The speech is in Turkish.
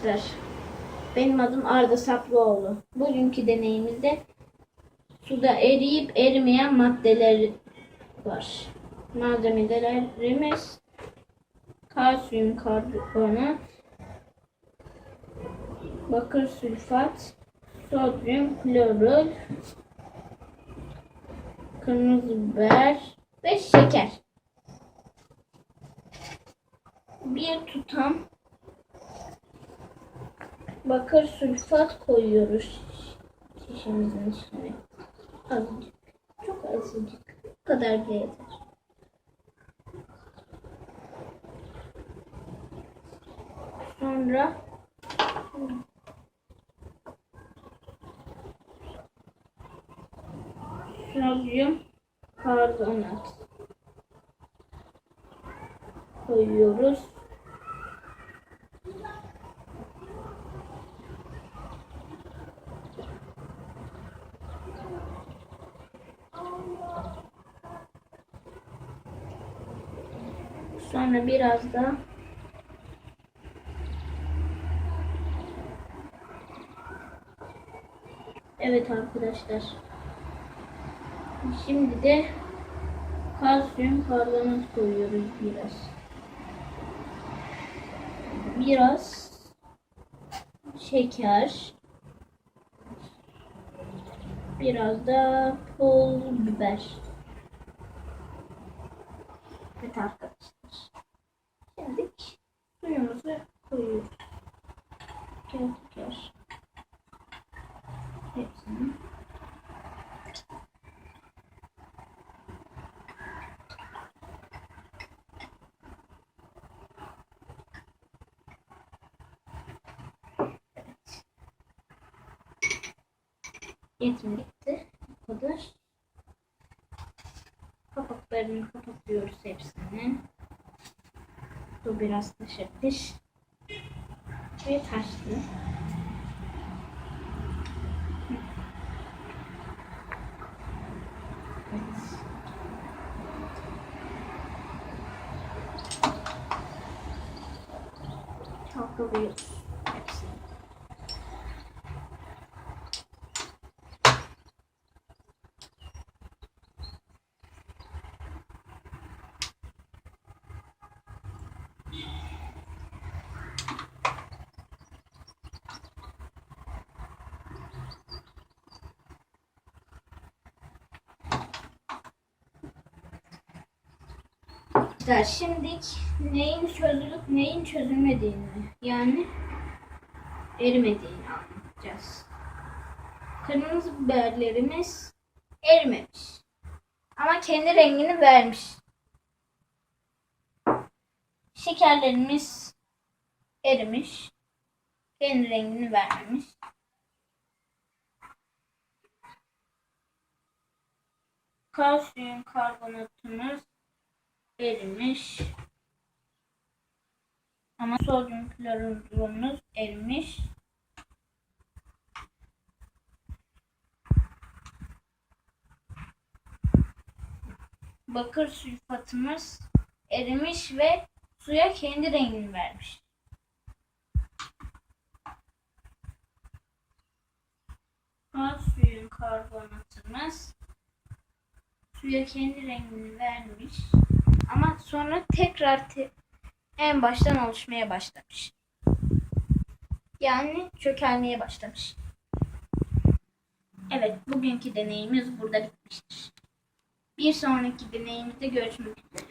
arkadaşlar. Benim adım Arda Saplıoğlu. Bugünkü deneyimizde suda eriyip erimeyen maddeler var. Malzemelerimiz kalsiyum karbonat, bakır sülfat, sodyum klorür, kırmızı biber ve şeker. Bir tutam bakır sülfat koyuyoruz şişemizin içine. Azıcık. Çok azıcık. Bu kadar bile yeter. Sonra sodyum karbonat koyuyoruz. Sonra biraz da Evet arkadaşlar. Şimdi de kalsiyum karbonat koyuyoruz biraz. Biraz şeker. Biraz da pul biber. Evet arkadaşlar. Suyumuzu koyuyoruz. Teker teker. Hepsini. Yetmekte. Bu kadar. Kapaklarını kapatıyoruz hepsini. Bu biraz taşırmış. Ve taşlı. Evet. Çalkalıyoruz hepsini. Arkadaşlar şimdi neyin çözülüp neyin çözülmediğini yani erimediğini anlatacağız. Kırmızı biberlerimiz erimemiş. Ama kendi rengini vermiş. Şekerlerimiz erimiş. Kendi rengini vermemiş. Kalsiyum karbonatımız erimiş. Ama sodyum klorürümüz erimiş. Bakır sülfatımız erimiş ve suya kendi rengini vermiş. Kalsiyum karbonatımız suya kendi rengini vermiş. Ama sonra tekrar te- en baştan oluşmaya başlamış. Yani çökelmeye başlamış. Evet, bugünkü deneyimiz burada bitmiştir. Bir sonraki deneyimizde görüşmek üzere.